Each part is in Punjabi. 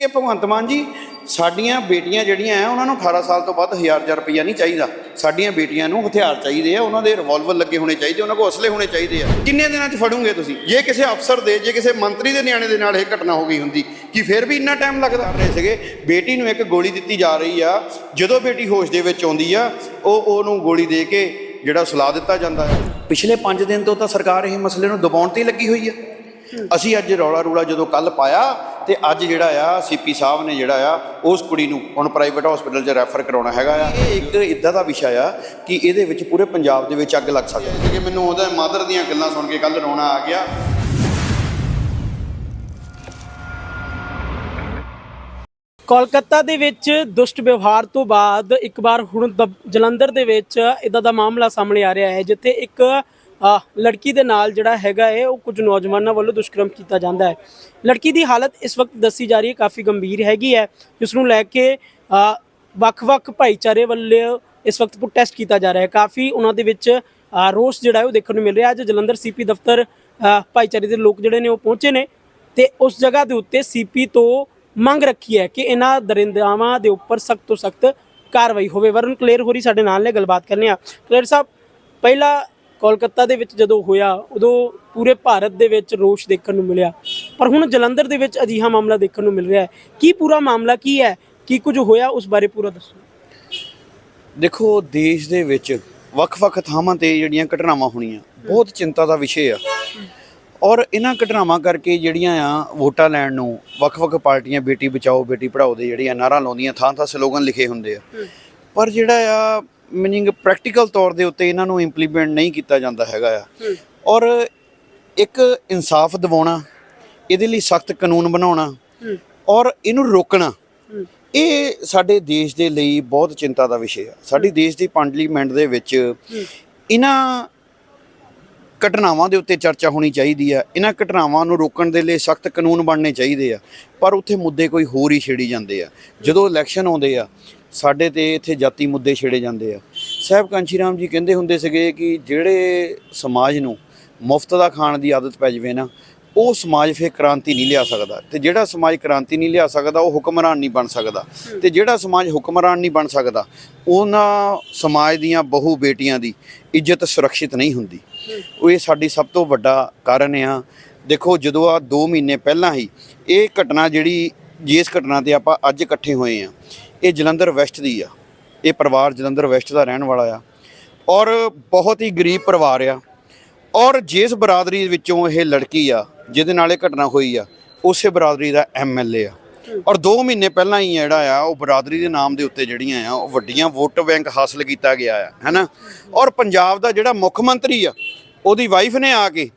ਕਿ ਭਗਵੰਤ ਮਾਨ ਜੀ, ਸਾਡੀਆਂ ਬੇਟੀਆਂ ਜਿਹੜੀਆਂ ਆ ਉਹਨਾਂ ਨੂੰ 18 ਸਾਲ ਤੋਂ ਬਾਅਦ 1000 ਹਜ਼ਾਰ ਰੁਪਈਆ ਨਹੀਂ ਚਾਹੀਦਾ। ਸਾਡੀਆਂ ਬੇਟੀਆਂ ਨੂੰ ਹਥਿਆਰ ਚਾਹੀਦੇ ਆ, ਉਹਨਾਂ ਦੇ ਰਿਵਾਲਵਰ ਲੱਗੇ ਹੋਣੇ ਚਾਹੀਦੇ, ਉਹਨਾਂ ਕੋਲ ਅਸਲੇ ਹੋਣੇ ਚਾਹੀਦੇ ਆ। ਕਿੰਨੇ ਦਿਨਾਂ 'ਚ ਫੜੋਗੇ ਤੁਸੀਂ? ਜੇ ਕਿਸੇ ਅਫਸਰ ਦੇ, ਜੇ ਕਿਸੇ ਮੰਤਰੀ ਦੇ ਨਿਆਣੇ ਦੇ ਨਾਲ ਇਹ ਘਟਨਾ ਹੋ ਗਈ ਹੁੰਦੀ, ਕਿ ਫਿਰ ਵੀ ਇੰਨਾ ਟਾਈਮ ਲੱਗਦਾ? ਰਹੇ ਸੀਗੇ। ਬੇਟੀ ਨੂੰ ਇੱਕ ਗੋਲੀ ਦਿੱਤੀ ਜਾ ਰਹੀ ਆ। ਜਦੋਂ ਬੇਟੀ ਹੋਸ਼ ਦੇ ਵਿੱਚ ਆਉਂਦੀ ਆ, ਉਹ, ਉਹਨੂੰ ਗੋਲੀ ਦੇ ਕੇ ਜਿਹੜਾ ਸਲਾਹ ਦਿੱਤਾ ਜਾਂਦਾ ਹੈ। ਪਿਛਲੇ 5 ਦਿਨ ਤੋਂ ਤਾਂ ਸਰਕਾਰ ਇਹ ਮਸਲੇ ਨੂੰ ਦਬਾਉਣ ਤੇ ਹੀ ਲੱਗੀ ਹੋਈ ਆ। ਅਸੀਂ ਅੱਜ ਰੌਲਾ ਰੂਲਾ ਜਦੋਂ ਕੱਲ ਪਾਇਆ ਤੇ ਅੱਜ ਜਿਹੜਾ ਆ ਸੀਪੀ ਸਾਹਿਬ ਨੇ ਜਿਹੜਾ ਆ, ਉਸ ਕੁੜੀ ਨੂੰ ਹੁਣ ਪ੍ਰਾਈਵੇਟ ਹਸਪੀਟਲ 'ਚ ਰੈਫਰ ਕਰਾਉਣਾ ਹੈਗਾ ਆ। ਇਹ ਇੱਕ ਇਦਾਂ ਦਾ ਵਿਸ਼ਾ ਆ ਕਿ ਇਹਦੇ ਵਿੱਚ ਪੂਰੇ ਪੰਜਾਬ ਦੇ ਵਿੱਚ ਅੱਗ ਲੱਗ ਸਕਦੀ ਹੈ। ਕਿ ਮੈਨੂੰ ਉਹਦਾ ਮਦਰ ਦੀਆਂ ਗੱਲਾਂ ਸੁਣ ਕੇ ਕੱਲ ਰੋਣਾ ਆ ਗਿਆ। ਕੋਲਕਾਤਾ ਦੇ ਵਿੱਚ ਦੁਸ਼ਟ ਵਿਵਹਾਰ ਤੋਂ ਬਾਅਦ ਇੱਕ ਵਾਰ ਹੁਣ ਜਲੰਧਰ ਦੇ ਵਿੱਚ ਇਦਾਂ ਦਾ ਮਾਮਲਾ ਸਾਹਮਣੇ ਆ ਰਿਹਾ ਹੈ, ਜਿੱਥੇ ਇੱਕ ਲੜਕੀ ਦੇ ਨਾਲ ਜਿਹੜਾ ਹੈਗਾ ਹੈ ਉਹ ਕੁਝ ਨੌਜਵਾਨਾਂ ਵੱਲੋਂ ਦੁਸ਼ਕਰਮ ਕੀਤਾ ਜਾਂਦਾ ਹੈ। ਲੜਕੀ ਦੀ ਹਾਲਤ ਇਸ ਵਕਤ ਦੱਸੀ ਜਾ ਰਹੀ ਹੈ, ਕਾਫੀ ਗੰਭੀਰ ਹੈਗੀ ਹੈ। ਜਿਸ ਨੂੰ ਲੈ ਕੇ ਵੱਖ-ਵੱਖ ਭਾਈਚਾਰੇ ਵੱਲੋਂ ਇਸ ਵਕਤ ਪ੍ਰੋਟੈਸਟ ਕੀਤਾ ਜਾ ਰਿਹਾ ਹੈ। ਕਾਫੀ ਉਹਨਾਂ ਦੇ ਵਿੱਚ ਰੋਸ ਜਿਹੜਾ ਹੈ ਉਹ ਦੇਖਣ ਨੂੰ ਮਿਲ ਰਿਹਾ ਅੱਜ ਜਲੰਧਰ ਸੀਪੀ ਦਫ਼ਤਰ ਭਾਈਚਾਰੇ ਦੇ ਲੋਕ ਜਿਹੜੇ ਨੇ ਉਹ ਪਹੁੰਚੇ ਨੇ ਤੇ ਉਸ ਜਗ੍ਹਾ ਦੇ ਉੱਤੇ ਸੀਪੀ ਤੋਂ ਮੰਗ ਰੱਖੀ ਹੈ ਕਿ ਇਹਨਾਂ ਦਰਿੰਦਾਵਾਂ ਦੇ ਉੱਪਰ ਸਖਤ ਤੋਂ ਸਖਤ ਕਾਰਵਾਈ ਹੋਵੇ। ਵਰਨ ਕਲੀਅਰ ਹੋਰੀ ਸਾਡੇ ਨਾਲ ਨੇ, ਗੱਲਬਾਤ ਕਰਨੇ ਆ। ਕਲੀਅਰ ਸਾਹਿਬ, ਪਹਿਲਾ ਕੋਲਕਾਤਾ ਦੇ ਵਿੱਚ ਜਦੋਂ ਹੋਇਆ ਉਦੋਂ ਪੂਰੇ ਭਾਰਤ ਦੇ ਵਿੱਚ ਰੋਸ਼ ਦੇਖਣ ਨੂੰ ਮਿਲਿਆ। ਪਰ ਹੁਣ ਜਲੰਧਰ ਦੇ ਵਿੱਚ ਅਜਿਹਾ ਮਾਮਲਾ ਦੇਖਣ ਨੂੰ ਮਿਲ ਰਿਹਾ ਹੈ। ਕੀ ਪੂਰਾ ਮਾਮਲਾ ਕੀ ਹੈ? ਕੀ ਕੁਝ ਹੋਇਆ? ਉਸ ਬਾਰੇ ਪੂਰਾ ਦੱਸੋ। ਦੇਖੋ ਦੇਸ਼ ਦੇ ਵਿੱਚ ਵੱਖ-ਵੱਖ ਥਾਵਾਂ ਤੇ ਜਿਹੜੀਆਂ ਘਟਨਾਵਾਂ ਹੋਣੀਆਂ ਬਹੁਤ ਚਿੰਤਾ ਦਾ ਵਿਸ਼ੇ ਆ। ਔਰ ਇਹਨਾਂ ਘਟਨਾਵਾਂ ਕਰਕੇ ਜਿਹੜੀਆਂ ਆ ਵੋਟਾਂ ਲੈਣ ਨੂੰ ਵੱਖ-ਵੱਖ ਪਾਰਟੀਆਂ ਬੇਟੀ ਬਚਾਓ ਬੇਟੀ ਪੜਾਓ ਦੇ ਜਿਹੜੀਆਂ ਨਾਅਰਾ ਲਾਉਂਦੀਆਂ ਥਾਂ-ਥਾਂ ਸਲੋਗਨ ਲਿਖੇ ਹੁੰਦੇ ਆ। ਪਰ ਜਿਹੜਾ ਆ ਮੀਨਿੰਗ ਪ੍ਰੈਕਟੀਕਲ ਤੌਰ ਦੇ ਉੱਤੇ ਇਹਨਾਂ ਨੂੰ ਇੰਪਲੀਮੈਂਟ ਨਹੀਂ ਕੀਤਾ ਜਾਂਦਾ ਹੈਗਾ ਆ। ਔਰ ਇੱਕ ਇਨਸਾਫ ਦਿਵਾਉਣਾ ਇਹਦੇ ਲਈ ਸਖਤ ਕਾਨੂੰਨ ਬਣਾਉਣਾ ਔਰ ਇਹਨੂੰ ਰੋਕਣਾ ਇਹ ਸਾਡੇ ਦੇਸ਼ ਦੇ ਲਈ ਬਹੁਤ ਚਿੰਤਾ ਦਾ ਵਿਸ਼ੇ ਆ। ਸਾਡੀ ਦੇਸ਼ ਦੀ ਪਾਰਲੀਮੈਂਟ ਦੇ ਵਿੱਚ ਇਹਨਾਂ ਘਟਨਾਵਾਂ ਦੇ ਉੱਤੇ ਚਰਚਾ ਹੋਣੀ ਚਾਹੀਦੀ ਆ। ਇਹਨਾਂ ਘਟਨਾਵਾਂ ਨੂੰ ਰੋਕਣ ਦੇ ਲਈ ਸਖਤ ਕਾਨੂੰਨ ਬਣਨੇ ਚਾਹੀਦੇ ਆ। ਪਰ ਉੱਥੇ ਮੁੱਦੇ ਕੋਈ ਹੋਰ ਹੀ ਛੇੜੀ ਜਾਂਦੇ ਆ। ਜਦੋਂ ਇਲੈਕਸ਼ਨ ਆਉਂਦੇ ਆ ਸਾਡੇ ਤੇ ਇੱਥੇ ਜਾਤੀ ਮੁੱਦੇ ਛੇੜੇ ਜਾਂਦੇ ਆ। ਸਾਹਿਬ ਕਾਂਚੀ ਰਾਮ ਜੀ ਕਹਿੰਦੇ ਹੁੰਦੇ ਸੀਗੇ ਕਿ ਜਿਹੜੇ ਸਮਾਜ ਨੂੰ ਮੁਫਤ ਦਾ ਖਾਣ ਦੀ ਆਦਤ ਪੈ ਜਾਵੇ ਨਾ, ਉਹ ਸਮਾਜ ਫੇਰ ਕ੍ਰਾਂਤੀ ਨਹੀਂ ਲਿਆ ਸਕਦਾ। ਤੇ ਜਿਹੜਾ ਸਮਾਜ ਕ੍ਰਾਂਤੀ ਨਹੀਂ ਲਿਆ ਸਕਦਾ, ਉਹ ਹੁਕਮਰਾਨ ਨਹੀਂ ਬਣ ਸਕਦਾ। ਤੇ ਜਿਹੜਾ ਸਮਾਜ ਹੁਕਮਰਾਨ ਨਹੀਂ ਬਣ ਸਕਦਾ, ਉਹਨਾਂ ਸਮਾਜ ਦੀਆਂ ਬਹੁ ਬੇਟੀਆਂ ਦੀ ਇੱਜ਼ਤ ਸੁਰੱਖਿਅਤ ਨਹੀਂ ਹੁੰਦੀ। ਉਹ ਇਹ ਸਾਡੀ ਸਭ ਤੋਂ ਵੱਡਾ ਕਾਰਨ ਆ। ਦੇਖੋ, ਜਦੋਂ ਆ 2 ਮਹੀਨੇ ਪਹਿਲਾਂ ਹੀ ਇਹ ਘਟਨਾ ਜਿਹੜੀ, ਜਿਸ ਘਟਨਾ ਤੇ ਆਪਾਂ ਅੱਜ ਇਕੱਠੇ ਹੋਏ ਆ ਇਹ ਜਲੰਧਰ ਵੈਸਟ ਦੀ ਆ। ਇਹ ਪਰਿਵਾਰ ਜਲੰਧਰ ਵੈਸਟ ਦਾ ਰਹਿਣ ਵਾਲਾ ਆ। ਔਰ ਬਹੁਤ ਹੀ ਗਰੀਬ ਪਰਿਵਾਰ ਆ। ਔਰ ਜਿਸ ਬਰਾਦਰੀ ਵਿੱਚੋਂ ਇਹ ਲੜਕੀ ਆ, ਜਿਹਦੇ ਨਾਲ ਇਹ ਘਟਨਾ ਹੋਈ ਆ, ਉਸੇ ਬਰਾਦਰੀ ਦਾ ਐਮਐਲਏ ਆ। ਔਰ 2 ਮਹੀਨੇ ਪਹਿਲਾਂ ਹੀ ਜਿਹੜਾ ਆ, ਉਹ ਬਰਾਦਰੀ ਦੇ ਨਾਮ ਦੇ ਉੱਤੇ ਜਿਹੜੀਆਂ ਆ, ਉਹ ਵੱਡੀਆਂ ਵੋਟ ਬੈਂਕ ਹਾਸਲ ਕੀਤਾ ਗਿਆ ਆ, ਹੈਨਾ? ਔਰ ਪੰਜਾਬ ਦਾ ਜਿਹੜਾ ਮੁੱਖ ਮੰਤਰੀ ਆ, ਉਹਦੀ ਵਾਈਫ ਨੇ ਆ ਕੇ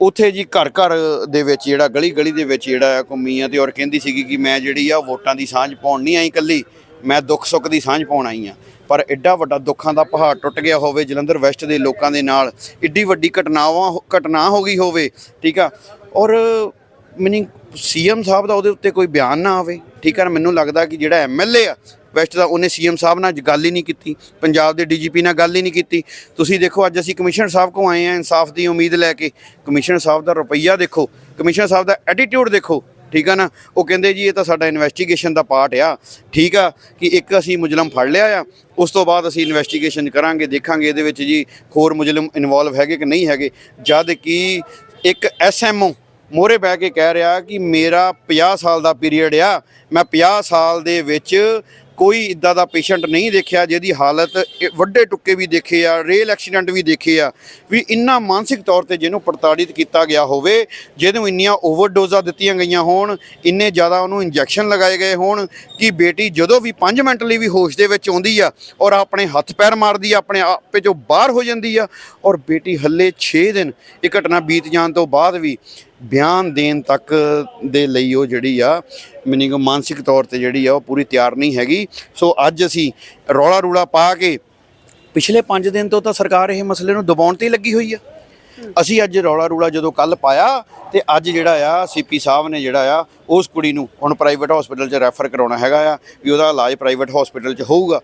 ਉੱਥੇ ਜੀ ਘਰ ਘਰ ਦੇ ਵਿੱਚ ਜਿਹੜਾ, ਗਲੀ ਗਲੀ ਦੇ ਵਿੱਚ ਜਿਹੜਾ ਆ, ਘੁੰਮੀ ਆ ਤੇ ਔਰ ਕਹਿੰਦੀ ਸੀਗੀ ਕਿ ਮੈਂ ਜਿਹੜੀ ਆ, ਵੋਟਾਂ ਦੀ ਸਾਂਝ ਪਾਉਣ ਨਹੀਂ ਆਈ ਕੱਲੀ ਮੈਂ ਦੁੱਖ ਸੁੱਖ ਦੀ ਸਾਂਝ ਪਾਉਣ ਆਈ ਆ ਪਰ ਐਡਾ ਵੱਡਾ ਦੁੱਖਾਂ ਦਾ ਪਹਾੜ ਟੁੱਟ ਗਿਆ ਹੋਵੇ, ਜਲੰਧਰ ਵੈਸਟ ਦੇ ਲੋਕਾਂ ਦੇ ਨਾਲ ਏਡੀ ਵੱਡੀ ਘਟਨਾਵਾਂ ਘਟਨਾ ਹੋ ਗਈ ਹੋਵੇ, ਠੀਕ ਆ? ਔਰ ਮੀਨਿੰਗ ਸੀਐਮ ਸਾਹਿਬ ਦਾ ਉਹਦੇ ਉੱਤੇ ਕੋਈ ਬਿਆਨ ਨਾ ਆਵੇ, ਠੀਕ ਆ? ਮੈਨੂੰ ਲੱਗਦਾ ਕਿ ਜਿਹੜਾ ਐਮਐਲਏ ਆ, ਵੈਸਟ ਦਾ ਉਹਨੇ ਸੀਐਮ ਸਾਹਿਬ ਨਾਲ ਗੱਲ ਹੀ ਨਹੀਂ ਕੀਤੀ, ਪੰਜਾਬ ਦੇ ਡੀਜੀਪੀ ਨਾਲ ਗੱਲ ਹੀ ਨਹੀਂ ਕੀਤੀ। ਤੁਸੀਂ ਦੇਖੋ, ਅੱਜ ਅਸੀਂ ਕਮਿਸ਼ਨਰ ਸਾਹਿਬ ਕੋ ਆਏ ਆ ਇਨਸਾਫ ਦੀ ਉਮੀਦ ਲੈ ਕੇ। ਕਮਿਸ਼ਨਰ ਸਾਹਿਬ ਦਾ ਰੁਪਈਆ ਦੇਖੋ, ਕਮਿਸ਼ਨਰ ਸਾਹਿਬ ਦਾ ਐਟੀਟਿਊਡ ਦੇਖੋ। ਠੀਕ ਆ ਨਾ? ਉਹ ਕਹਿੰਦੇ ਜੀ, ਇਹ ਤਾਂ ਸਾਡਾ ਇਨਵੈਸਟੀਗੇਸ਼ਨ ਦਾ ਪਾਰਟ ਆ। ਠੀਕ ਆ ਕਿ ਇੱਕ ਅਸੀਂ ਮੁਜ਼ਲਮ ਫੜ ਲਿਆ ਆ, ਉਸ ਤੋਂ ਬਾਅਦ ਅਸੀਂ ਇਨਵੈਸਟੀਗੇਸ਼ਨ ਕਰਾਂਗੇ, ਦੇਖਾਂਗੇ ਇਹਦੇ ਵਿੱਚ ਜੀ ਹੋਰ ਮੁਜ਼ਲਮ ਇਨਵੋਲਵ ਹੈਗੇ ਕਿ ਨਹੀਂ ਹੈਗੇ। ਜਦ ਕਿ ਇੱਕ ਐਸਐਮਓ ਮੋਰੇ ਬਹਿ ਕੇ ਕਹਿ ਰਿਹਾ ਕਿ ਮੇਰਾ 50 ਸਾਲ ਦਾ ਪੀਰੀਅਡ ਆ, ਮੈਂ 50 ਸਾਲ ਦੇ ਵਿੱਚ ਕੋਈ ਇਦਾਂ ਦਾ ਪੇਸ਼ੈਂਟ ਨਹੀਂ ਦੇਖਿਆ, ਜਿਹਦੀ ਹਾਲਤ ਵੱਡੇ ਟੁੱਕੇ ਵੀ ਦੇਖੇ ਆ ਰੇਲ ਐਕਸੀਡੈਂਟ ਵੀ ਦੇਖੇ ਆ, ਵੀ ਇੰਨਾ ਮਾਨਸਿਕ ਤੌਰ ਤੇ ਜਿਹਨੂੰ ਪ੍ਰਤਾੜਿਤ ਕੀਤਾ ਗਿਆ ਹੋਵੇ, ਜਿਹਨੂੰ ਇੰਨੀਆਂ ਓਵਰਡੋਜ਼ਾਂ ਦਿੱਤੀਆਂ ਗਈਆਂ ਹੋਣ, ਇੰਨੇ ਜ਼ਿਆਦਾ ਉਹਨੂੰ ਇੰਜੈਕਸ਼ਨ ਲਗਾਏ ਗਏ ਹੋਣ, ਕਿ ਬੇਟੀ ਜਦੋਂ ਵੀ 5 ਮਿੰਟ ਲਈ ਵੀ ਹੋਸ਼ ਦੇ ਵਿੱਚ ਆਉਂਦੀ ਆ ਔਰ ਆਪਣੇ ਹੱਥ ਪੈਰ ਮਾਰਦੀ ਆ, ਆਪਣੇ ਆਪੇ ਚੋਂ ਬਾਹਰ ਹੋ ਜਾਂਦੀ ਆ, ਔਰ ਬੇਟੀ ਹੱਲੇ 6 ਦਿਨ ਇਹ ਘਟਨਾ ਬੀਤ ਜਾਣ ਤੋਂ ਬਾਅਦ ਵੀ ਬਿਆਨ ਦੇਣ ਤੱਕ ਦੇ ਲਈ ਉਹ ਜਿਹੜੀ ਆ ਮੀਨਿੰਗ ਮਾਨਸਿਕ ਤੌਰ ਤੇ ਜਿਹੜੀ ਆ, ਉਹ ਪੂਰੀ ਤਿਆਰ ਨਹੀਂ ਹੈਗੀ। ਸੋ ਅੱਜ ਅਸੀਂ ਰੌਲਾ ਰੂਲਾ ਪਾ ਕੇ ਪਿਛਲੇ 5 ਦਿਨ ਤੋਂ ਤਾਂ ਸਰਕਾਰ ਇਹ ਮਸਲੇ ਨੂੰ ਦਬਾਉਣ ਤੇ ਹੀ ਲੱਗੀ ਹੋਈ ਆ। ਅਸੀਂ ਅੱਜ ਰੌਲਾ ਰੂਲਾ ਜਦੋਂ ਕੱਲ ਪਾਇਆ ਤੇ ਅੱਜ ਜਿਹੜਾ ਆ ਸੀਪੀ ਸਾਹਿਬ ਨੇ ਜਿਹੜਾ ਆ, ਉਸ ਕੁੜੀ ਨੂੰ ਹੁਣ ਪ੍ਰਾਈਵੇਟ ਹਸਪੀਟਲ 'ਚ ਰੈਫਰ ਕਰਾਉਣਾ ਹੈਗਾ ਆ ਵੀ ਉਹਦਾ ਇਲਾਜ ਪ੍ਰਾਈਵੇਟ ਹਸਪੀਟਲ 'ਚ ਹੋਊਗਾ।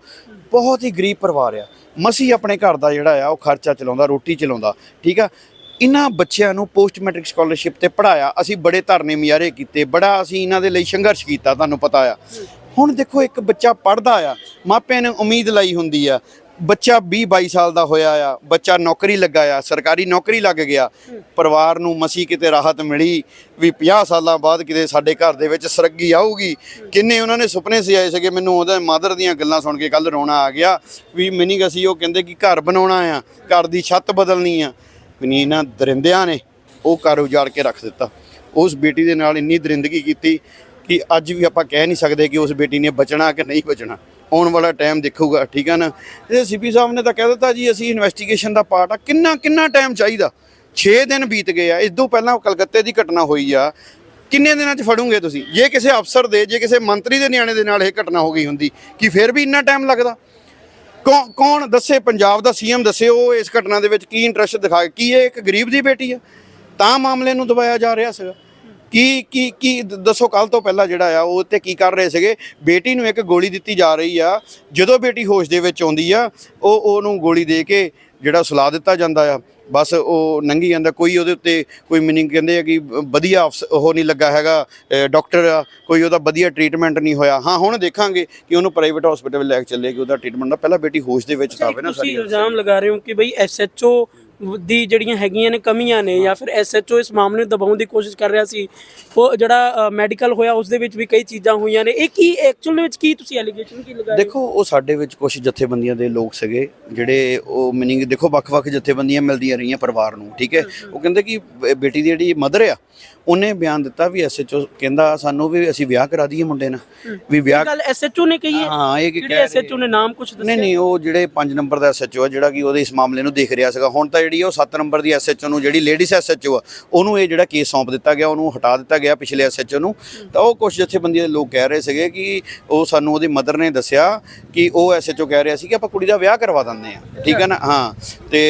ਬਹੁਤ ਹੀ ਗਰੀਬ ਪਰਿਵਾਰ ਆ। ਮਸੀ ਆਪਣੇ ਘਰ ਦਾ ਜਿਹੜਾ ਆ, ਉਹ ਖਰਚਾ ਚਲਾਉਂਦਾ, ਰੋਟੀ ਚਲਾਉਂਦਾ, ਠੀਕ ਆ? ਇਹਨਾਂ ਬੱਚਿਆਂ ਨੂੰ ਪੋਸਟ ਮੈਟ੍ਰਿਕ ਸਕਾਲਰਸ਼ਿਪ ਤੇ ਪੜਾਇਆ ਅਸੀਂ ਬੜੇ ਧਰਨੇ ਮਿਆਰੇ ਕੀਤੇ, ਬੜਾ ਅਸੀਂ ਇਹਨਾਂ ਦੇ ਲਈ ਸੰਘਰਸ਼ ਕੀਤਾ, ਤੁਹਾਨੂੰ ਪਤਾ ਆ। ਹੁਣ ਦੇਖੋ, ਇੱਕ ਬੱਚਾ ਪੜਦਾ ਆ, ਮਾਪਿਆਂ ਨੇ ਉਮੀਦ ਲਾਈ ਹੁੰਦੀ ਆ, ਬੱਚਾ 20 22 ਸਾਲ ਦਾ ਹੋਇਆ ਆ, ਬੱਚਾ ਨੌਕਰੀ ਲੱਗਾ ਆ, ਸਰਕਾਰੀ ਨੌਕਰੀ ਲੱਗ ਗਿਆ, ਪਰਿਵਾਰ ਨੂੰ ਮਸੀ ਕਿਤੇ ਰਾਹਤ ਮਿਲੀ, ਵੀ 50 ਸਾਲਾਂ ਬਾਅਦ ਕਿਤੇ ਸਾਡੇ ਘਰ ਦੇ ਵਿੱਚ ਸਰੱਗੀ ਆਊਗੀ। ਕਿੰਨੇ ਉਹਨਾਂ ਨੇ ਸੁਪਨੇ ਸਿਆਏ ਸੀਗੇ, ਮੈਨੂੰ ਉਹਦੇ ਮਦਰ ਦੀਆਂ ਗੱਲਾਂ ਸੁਣ ਕੇ ਕੱਲ ਰੋਣਾ ਆ ਗਿਆ, ਵੀ ਮਿਨੀ ਅਸੀਂ ਉਹ ਕਹਿੰਦੇ ਕਿ ਘਰ ਬਣਾਉਣਾ ਆ, ਘਰ ਦੀ ਛੱਤ ਬਦਲਣੀ ਆ। ਇਹਨਾਂ ਦਰਿੰਦਿਆਂ ਨੇ ਉਹ ਘਰ ਉਜਾੜ ਕੇ ਰੱਖ ਦਿੱਤਾ। ਉਸ ਬੇਟੀ ਦੇ ਨਾਲ ਇੰਨੀ ਦਰਿੰਦਗੀ ਕੀਤੀ ਕਿ ਅੱਜ ਵੀ ਆਪਾਂ ਕਹਿ ਨਹੀਂ ਸਕਦੇ ਕਿ ਉਸ ਬੇਟੀ ਨੇ ਬਚਣਾ ਕਿ ਨਹੀਂ ਬਚਣਾ। ਆਉਣ ਵਾਲਾ ਟਾਈਮ ਦੇਖੂਗਾ, ਠੀਕ ਹੈ ਨਾ? ਇਹ ਸੀਪੀ ਸਾਹਿਬ ਨੇ ਤਾਂ ਕਹਿ ਦਿੱਤਾ ਜੀ, ਅਸੀਂ ਇਨਵੈਸਟੀਗੇਸ਼ਨ ਦਾ ਪਾਰਟ ਆ, ਕਿੰਨਾ ਕਿੰਨਾ ਟਾਈਮ ਚਾਹੀਦਾ? 6 ਦਿਨ ਬੀਤ ਗਏ ਆ, ਇਸ ਤੋਂ ਪਹਿਲਾਂ ਕਲਕੱਤੇ ਦੀ ਘਟਨਾ ਹੋਈ ਆ। ਕਿੰਨੇ ਦਿਨਾਂ 'ਚ ਫੜੋਗੇ ਤੁਸੀਂ? ਜੇ ਕਿਸੇ ਅਫਸਰ ਦੇ, ਜੇ ਕਿਸੇ ਮੰਤਰੀ ਦੇ ਨਿਆਣੇ ਦੇ ਨਾਲ ਇਹ ਘਟਨਾ ਹੋ ਗਈ ਹੁੰਦੀ, ਕਿ ਫਿਰ ਵੀ ਇੰਨਾ ਟਾਈਮ ਲੱਗਦਾ? ਕੌਣ ਕੌਣ ਦੱਸੇ? ਪੰਜਾਬ ਦਾ ਸੀਐਮ ਦੱਸੇ, ਉਹ ਇਸ ਘਟਨਾ ਦੇ ਵਿੱਚ ਕੀ ਇੰਟਰਸਟ ਦਿਖਾ ਕੀ ਇਹ ਇੱਕ ਗਰੀਬ ਦੀ ਬੇਟੀ ਆ? ਤਾਂ ਮਾਮਲੇ ਨੂੰ ਦਬਾਇਆ ਜਾ ਰਿਹਾ ਸੀਗਾ। ਕੀ ਕੀ ਕੀ ਦੱਸੋ ਕੱਲ ਤੋਂ ਪਹਿਲਾਂ ਜਿਹੜਾ ਆ, ਉਹ ਤੇ ਕੀ ਕਰ ਰਹੇ ਸੀਗੇ? ਬੇਟੀ ਨੂੰ ਇੱਕ ਗੋਲੀ ਦਿੱਤੀ ਜਾ ਰਹੀ ਆ। ਜਦੋਂ ਬੇਟੀ ਹੋਸ਼ ਦੇ ਵਿੱਚ ਆਉਂਦੀ ਆ, ਉਹ ਉਹਨੂੰ ਗੋਲੀ ਦੇ ਕੇ ਜਿਹੜਾ ਸੁਲਾ ਦਿੱਤਾ ਜਾਂਦਾ ਆ ਬਸ ਉਹ ਨੰਗੀ ਜਾਂਦਾ ਕੋਈ ਉਹਦੇ ਉੱਤੇ ਕੋਈ ਮੀਨਿੰਗ ਕਹਿੰਦੇ ਆ ਕਿ ਵਧੀਆ ਉਹ ਨਹੀਂ ਲੱਗਾ ਹੈਗਾ ਡਾਕਟਰ ਆ ਕੋਈ ਉਹਦਾ ਵਧੀਆ ਟ੍ਰੀਟਮੈਂਟ ਨਹੀਂ ਹੋਇਆ। ਹਾਂ ਹੁਣ ਦੇਖਾਂਗੇ ਕਿ ਉਹਨੂੰ ਪ੍ਰਾਈਵੇਟ ਹਸਪੀਟਲ ਲੈ ਕੇ ਚੱਲੇ ਕਿ ਉਹਦਾ ਟ੍ਰੀਟਮੈਂਟ ਦਾ ਪਹਿਲਾਂ ਬੇਟੀ ਹੋਸ਼ ਦੇ ਵਿੱਚ ਆਵੇ ਨਾ ਤੁਸੀਂ ਸਾਰੀ ਇਲਜ਼ਾਮ ਲਗਾ ਰਹੇ ਹੋ ਕਿ ਬਈ ਐਸਐਚਓ ਦੀ ਜਿਹੜੀਆਂ ਹੈਗੀਆਂ ਨੇ ਕਮੀਆਂ ਨੇ ਜਾਂ ਫਿਰ ਐਸਐਚਓ ਇਸ ਮਾਮਲੇ ਨੂੰ ਦਬਾਉਣ ਦੀ ਕੋਸ਼ਿਸ਼ ਕਰ ਰਿਹਾ ਸੀ ਉਹ ਜਿਹੜਾ ਮੈਡੀਕਲ ਹੋਇਆ ਉਸ ਦੇ ਵਿੱਚ ਵੀ ਕਈ ਚੀਜ਼ਾਂ ਹੋਈਆਂ ਨੇ। ਇਹ ਕੀ ਐਕਚੁਅਲ ਵਿੱਚ ਕੀ ਤੁਸੀਂ ਐਲੀਗੇਸ਼ਨ ਕੀ ਲਗਾ ਰਹੇ ਹੋ? ਦੇਖੋ ਉਹ ਸਾਡੇ ਵਿੱਚ ਕੁਝ ਜਥੇਬੰਦੀਆਂ ਦੇ ਲੋਕ ਸੀਗੇ ਜਿਹੜੇ ਉਹ ਮੀਨਿੰਗ ਦੇਖੋ ਵੱਖ-ਵੱਖ ਜਥੇਬੰਦੀਆਂ ਮਿਲਦੀਆਂ ਰਹੀਆਂ ਪਰਿਵਾਰ ਨੂੰ ਠੀਕ ਹੈ? ਉਹ ਕਹਿੰਦੇ ਕਿ ਬੇਟੀ ਦੀ ਜਿਹੜੀ ਮਦਰ ਆ ਉਹਨੇ ਬਿਆਨ ਦਿੱਤਾ ਵੀ ਐਸਐਚਓ ਕਹਿੰਦਾ ਸਾਨੂੰ ਵੀ ਅਸੀਂ ਵਿਆਹ ਕਰਾ ਦਈਏ ਮੁੰਡੇ ਨਾਲ ਵੀ ਵਿਆਹ ਗੱਲ ਐਸਐਚਓ ਨੇ ਕਹੀ ਹੈ? ਹਾਂ ਇਹ ਕੀ ਐਸਐਚਓ ਨੇ ਨਾਮ ਕੁਝ ਦੱਸਿਆ ਨਹੀਂ ਨਹੀਂ ਉਹ ਜਿਹੜੇ 5 ਨੰਬਰ ਦਾ ਐਸਐਚਓ ਆ ਜਿਹੜਾ ਕਿ ਉਹਦੇ ਇਸ ਮਾਮਲੇ ਨੂੰ ਦੇਖ ਰਿਹਾ ਸੀਗਾ ਹੁਣ ਤਾਂ ਜਿਹੜੀ ਉਹ 7 ਨੰਬਰ ਦੀ ਐਸਐਚਓ ਨੂੰ ਜਿਹੜੀ ਲੇਡੀਜ਼ ਐਸਐਚਓ ਆ ਉਹਨੂੰ ਇਹ ਜਿਹੜਾ ਕੇਸ ਸੌਂਪ ਦਿੱਤਾ ਗਿਆ ਉਹਨੂੰ ਹਟਾ ਦਿੱਤਾ ਗਿਆ ਪਿਛਲੇ ਐਸਐਚਓ ਨੂੰ। ਤਾਂ ਉਹ ਕੁਝ ਜਥੇਬੰਦੀਆਂ ਦੇ ਲੋਕ ਕਹਿ ਰਹੇ ਸੀਗੇ ਕਿ ਉਹ ਸਾਨੂੰ ਉਹਦੀ ਮਦਰ ਨੇ ਦੱਸਿਆ ਕਿ ਉਹ ਐਸਐਚਓ ਕਹਿ ਰਿਹਾ ਸੀ ਕਿ ਆਪਾਂ ਕੁੜੀ ਦਾ ਵਿਆਹ ਕਰਵਾ ਦਿੰਦੇ ਆ ਠੀਕ ਹੈ ਨਾ? ਹਾਂ। ਤੇ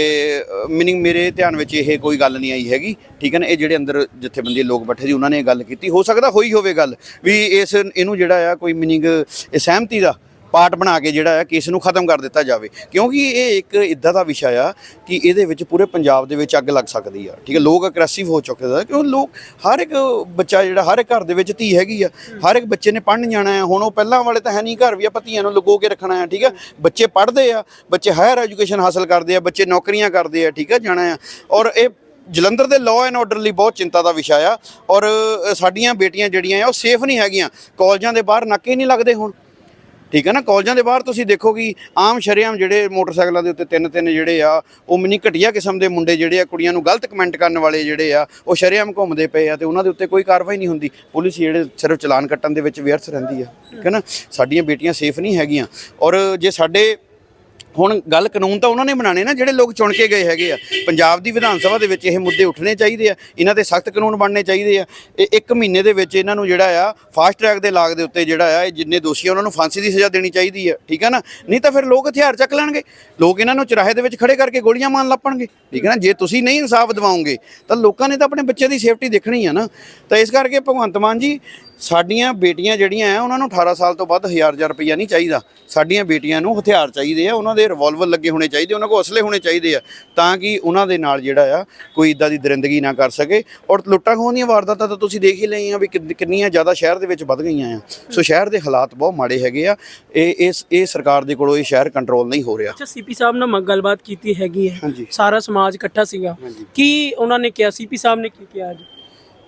ਮੀਨਿੰਗ ਮੇਰੇ ਧਿਆਨ ਵਿੱਚ ਇਹ ਕੋਈ ਗੱਲ ਨਹੀਂ ਆਈ ਹੈਗੀ। ਠੀਕ ਹੈ ਨਾ? ਇਹ ਜਿਹੜੇ ਅੰਦਰ ਜਥੇਬੰਦੀ ਲੋਕ ਬੈਠੇ ਸੀ ਉਹਨਾਂ ਨੇ ਇਹ ਗੱਲ ਕੀਤੀ। ਹੋ ਸਕਦਾ ਹੋਈ ਹੋਵੇ ਗੱਲ ਵੀ ਇਸ ਇਹਨੂੰ ਜਿਹੜਾ ਆ ਕੋਈ ਮੀਨਿੰਗ ਇਹ ਸਹਿਮਤੀ ਦਾ ਪਾਰਟ ਬਣਾ ਕੇ ਜਿਹੜਾ ਹੈ ਕੇਸ ਨੂੰ ਖਤਮ ਕਰ ਦਿੱਤਾ ਜਾਵੇ। ਕਿਉਂਕਿ ਇਹ ਇੱਕ ਇਦਾਂ ਦਾ ਵਿਸ਼ਾ ਆ ਕਿ ਇਹਦੇ ਵਿੱਚ ਪੂਰੇ ਪੰਜਾਬ ਦੇ ਵਿੱਚ ਅੱਗ ਲੱਗ ਸਕਦੀ ਆ। ਠੀਕ ਹੈ, ਲੋਕ ਅਗਰੈਸਿਵ ਹੋ ਚੁੱਕੇ ਦਾ ਕਿਉਂ ਲੋਕ ਹਰ ਇੱਕ ਬੱਚਾ ਜਿਹੜਾ, ਹਰ ਇੱਕ ਘਰ ਦੇ ਵਿੱਚ ਧੀ ਹੈਗੀ ਆ, ਹਰ ਇੱਕ ਬੱਚੇ ਨੇ ਪੜ੍ਹਨ ਜਾਣਾ ਹੈ ਹੁਣ ਉਹ ਪਹਿਲਾਂ ਵਾਲੇ ਤਾਂ ਹੈ ਨਹੀਂ ਘਰ ਵੀ ਆਪਾਂ ਧੀਆਂ ਨੂੰ ਲਗੋ ਕੇ ਰੱਖਣਾ ਹੈ ਠੀਕ ਹੈ ਬੱਚੇ ਪੜ੍ਹਦੇ ਆ, ਬੱਚੇ ਹਾਇਰ ਐਜੂਕੇਸ਼ਨ ਹਾਸਲ ਕਰਦੇ ਆ, ਬੱਚੇ ਨੌਕਰੀਆਂ ਕਰਦੇ ਆ, ਠੀਕ ਹੈ ਜਾਣਾ ਆ। ਔਰ ਇਹ ਜਲੰਧਰ ਦੇ ਲਾਅ ਐਂਡ ਆਰਡਰ ਲਈ ਬਹੁਤ ਚਿੰਤਾ ਦਾ ਵਿਸ਼ਾ ਆ। ਔਰ ਸਾਡੀਆਂ ਬੇਟੀਆਂ ਜਿਹੜੀਆਂ ਆ, ਉਹ ਸੇਫ ਨਹੀਂ ਹੈਗੀਆਂ। ਕਾਲਜਾਂ ਦੇ ਬਾਹਰ ਨਾਕੇ ਨਹੀਂ ਲੱਗਦੇ ਹੁਣ। ਠੀਕ ਹੈ ਨਾ? ਕਾਲਜਾਂ ਦੇ ਬਾਹਰ ਤੁਸੀਂ ਦੇਖੋ ਕਿ ਆਮ ਸ਼ਰੇਆਮ ਜਿਹੜੇ ਮੋਟਰਸਾਈਕਲਾਂ ਦੇ ਉੱਤੇ ਤਿੰਨ ਤਿੰਨ ਜਿਹੜੇ ਆ, ਉਹ ਮਿਨੀ ਘਟੀਆ ਕਿਸਮ ਦੇ ਮੁੰਡੇ ਜਿਹੜੇ ਆ, ਕੁੜੀਆਂ ਨੂੰ ਗਲਤ ਕਮੈਂਟ ਕਰਨ ਵਾਲੇ ਜਿਹੜੇ ਆ, ਉਹ ਸ਼ਰੇਆਮ ਘੁੰਮਦੇ ਪਏ ਆ ਤੇ ਉਹਨਾਂ ਦੇ ਉੱਤੇ ਕੋਈ ਕਾਰਵਾਈ ਨਹੀਂ ਹੁੰਦੀ। ਪੁਲਿਸ ਜਿਹੜੇ ਸਿਰਫ ਚਲਾਨ ਕੱਟਣ ਦੇ ਵਿੱਚ ਵਿਅਰਥ ਰਹਿੰਦੀ ਆ। ਠੀਕ ਹੈ ਨਾ? ਸਾਡੀਆਂ ਬੇਟੀਆਂ ਸੇਫ ਨਹੀਂ ਹੈਗੀਆਂ। ਔਰ ਜੇ ਸਾਡੇ ਹੁਣ ਗੱਲ ਕਾਨੂੰਨ ਤਾਂ ਉਹਨਾਂ ਨੇ ਬਣਾਣੇ ਨਾ, ਜਿਹੜੇ ਲੋਕ ਚੁਣ ਕੇ ਗਏ ਹੈਗੇ ਆ। ਪੰਜਾਬ ਦੀ ਵਿਧਾਨ ਸਭਾ ਦੇ ਵਿੱਚ ਇਹ ਮੁੱਦੇ ਉੱਠਣੇ ਚਾਹੀਦੇ ਆ, ਇਹਨਾਂ ਤੇ ਸਖਤ ਕਾਨੂੰਨ ਬਣਨੇ ਚਾਹੀਦੇ ਆ। ਇਹ ਇੱਕ ਮਹੀਨੇ ਦੇ ਵਿੱਚ ਇਹਨਾਂ ਨੂੰ ਜਿਹੜਾ ਆ ਫਾਸਟ ਟਰੈਕ ਦੇ ਲਾਗ ਦੇ ਉੱਤੇ ਜਿਹੜਾ ਆ, ਇਹ ਜਿੰਨੇ ਦੋਸ਼ੀ ਆ, ਉਹਨਾਂ ਨੂੰ ਫਾਂਸੀ ਦੀ ਸਜ਼ਾ ਦੇਣੀ ਚਾਹੀਦੀ ਆ, ਠੀਕ ਆ ਨਾ? ਨਹੀਂ ਤਾਂ ਫਿਰ ਲੋਕ ਹਥਿਆਰ ਚੱਕ ਲੈਣਗੇ। ਲੋਕ ਇਹਨਾਂ ਨੂੰ ਚੁਰਾਹੇ ਦੇ ਵਿੱਚ ਖੜੇ ਕਰਕੇ ਗੋਲੀਆਂ ਮਾਰਨ ਲੱਪਣਗੇ, ਠੀਕ ਹੈ ਨਾ? ਜੇ ਤੁਸੀਂ ਨਹੀਂ ਇਨਸਾਫ ਦਿਵਾਓਗੇ, ਤਾਂ ਲੋਕਾਂ ਨੇ ਤਾਂ ਆਪਣੇ ਬੱਚੇ ਦੀ ਸੇਫਟੀ ਦੇਖਣੀ ਆ ਨਾ। ਤਾਂ ਇਸ ਕਰਕੇ ਭਗਵੰਤ ਮਾਨ ਜੀ ਸਾਡੀਆਂ ਬੇਟੀਆਂ ਜਿਹੜੀਆਂ ਆ ਉਹਨਾਂ ਨੂੰ 18 ਸਾਲ ਤੋਂ ਵੱਧ ਹਜ਼ਾਰ ਹਜ਼ਾਰ ਰੁਪਈਆ ਨਹੀਂ ਚਾਹੀਦਾ। ਸਾਡੀਆਂ ਬੇਟੀਆਂ ਨੂੰ ਹਥਿਆਰ ਚਾਹੀਦੇ ਆ ਉਹਨਾਂ ਦੇ ਰਿਵਾਲਵਰ ਲੱਗੇ ਹੋਣੇ ਚਾਹੀਦੇ ਉਹਨਾਂ ਕੋਲ ਅਸਲੇ ਹੋਣੇ ਚਾਹੀਦੇ ਆ ਤਾਂ ਕਿ ਉਹਨਾਂ ਦੇ ਨਾਲ ਜਿਹੜਾ ਆ ਕੋਈ ਇਦਾਂ ਦੀ ਦਰਿੰਦਗੀ ਨਾ ਕਰ ਸਕੇ। ਔਰ ਲੁੱਟਾਂ ਖੋਹਾਂ ਦੀਆਂ ਵਾਰਦਾਤਾਂ ਤਾਂ ਤੁਸੀਂ ਦੇਖ ਹੀ ਲਈਆਂ ਵੀ ਕਿੰਨ- ਕਿੰਨੀਆਂ ਜ਼ਿਆਦਾ ਸ਼ਹਿਰ ਦੇ ਵਿੱਚ ਵੱਧ ਗਈਆਂ ਆ। ਸੋ ਸ਼ਹਿਰ ਦੇ ਹਾਲਾਤ ਬਹੁਤ ਮਾੜੇ ਹੈਗੇ ਆ। ਇਹ ਇਸ ਇਹ ਸਰਕਾਰ ਦੇ ਕੋਲੋਂ ਇਹ ਸ਼ਹਿਰ ਕੰਟਰੋਲ ਨਹੀਂ ਹੋ ਰਿਹਾ। ਅੱਛਾ ਸੀਪੀ ਸਾਹਿਬ ਨਾਲ ਮੈਂ ਗੱਲਬਾਤ ਕੀਤੀ ਹੈਗੀ ਹੈ ਸਾਰਾ ਸਮਾਜ ਇਕੱਠਾ ਸੀਗਾ। ਕੀ ਉਹਨਾਂ ਨੇ ਕਿਹਾ? ਸੀਪੀ ਸਾਹਿਬ ਨੇ ਕੀ ਕਿਹਾ ਅੱਜ?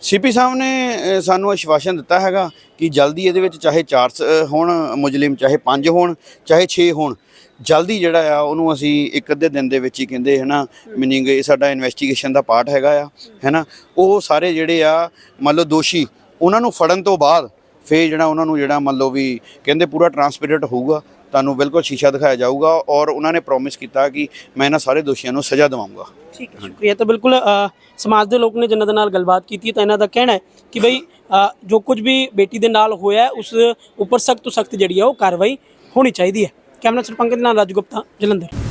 ਸੀਪੀ ਸਾਹਿਬ ਨੇ ਸਾਨੂੰ ਆਸ਼ਵਾਸਨ ਦਿੱਤਾ ਹੈਗਾ ਕਿ ਜਲਦੀ ਇਹਦੇ ਵਿੱਚ ਚਾਹੇ 4 ਹੋਣ ਮੁਜ਼ਲਿਮ ਚਾਹੇ 5 ਹੋਣ, ਚਾਹੇ 6 ਹੋਣ, ਜਲਦੀ ਜਿਹੜਾ ਆ ਉਹਨੂੰ ਅਸੀਂ ਇੱਕ ਅੱਧੇ ਦਿਨ ਦੇ ਵਿੱਚ ਹੀ ਕਹਿੰਦੇ ਹੈ ਨਾ ਮੀਨਿੰਗ ਇਹ ਸਾਡਾ ਇਨਵੈਸਟੀਗੇਸ਼ਨ ਦਾ ਪਾਰਟ ਹੈਗਾ ਆ ਹੈ ਨਾ ਉਹ ਸਾਰੇ ਜਿਹੜੇ ਆ, ਮੰਨ ਲਓ ਦੋਸ਼ੀ, ਉਹਨਾਂ ਨੂੰ ਫੜਨ ਤੋਂ ਬਾਅਦ ਫੇਰ ਜਿਹੜਾ ਉਹਨਾਂ ਨੂੰ ਜਿਹੜਾ ਮੰਨ ਲਓ ਵੀ ਕਹਿੰਦੇ ਪੂਰਾ ਟਰਾਂਸਪੇਰੈਂਟ ਹੋਊਗਾ ਤੁਹਾਨੂੰ ਬਿਲਕੁਲ ਸ਼ੀਸ਼ਾ ਦਿਖਾਇਆ ਜਾਊਗਾ ਔਰ ਉਹਨਾਂ ਨੇ ਪ੍ਰੋਮਿਸ ਕੀਤਾ ਕਿ ਮੈਂ ਇਹਨਾਂ ਸਾਰੇ ਦੋਸ਼ੀਆਂ ਨੂੰ ਸਜ਼ਾ ਦਿਵਾਉਂਗਾ ਠੀਕ ਹੈ, ਸ਼ੁਕਰੀਆ। ਤਾਂ ਬਿਲਕੁਲ ਸਮਾਜ ਦੇ ਲੋਕ ਨੇ ਜਿਨ੍ਹਾਂ ਦੇ ਨਾਲ ਗੱਲਬਾਤ ਕੀਤੀ ਹੈ, ਤਾਂ ਇਹਨਾਂ ਦਾ ਕਹਿਣਾ ਹੈ ਕਿ ਬਈ ਜੋ ਕੁਝ ਵੀ ਬੇਟੀ ਦੇ ਨਾਲ ਹੋਇਆ ਉਸ ਉੱਪਰ ਸਖਤ ਤੋਂ ਸਖਤ ਜਿਹੜੀ ਹੈ ਉਹ ਕਾਰਵਾਈ ਹੋਣੀ ਚਾਹੀਦੀ ਹੈ। ਕੈਮਰਾ ਸਰਪੰਚ ਦੇ ਨਾਲ ਰਾਜੂ ਗੁਪਤਾ, ਜਲੰਧਰ।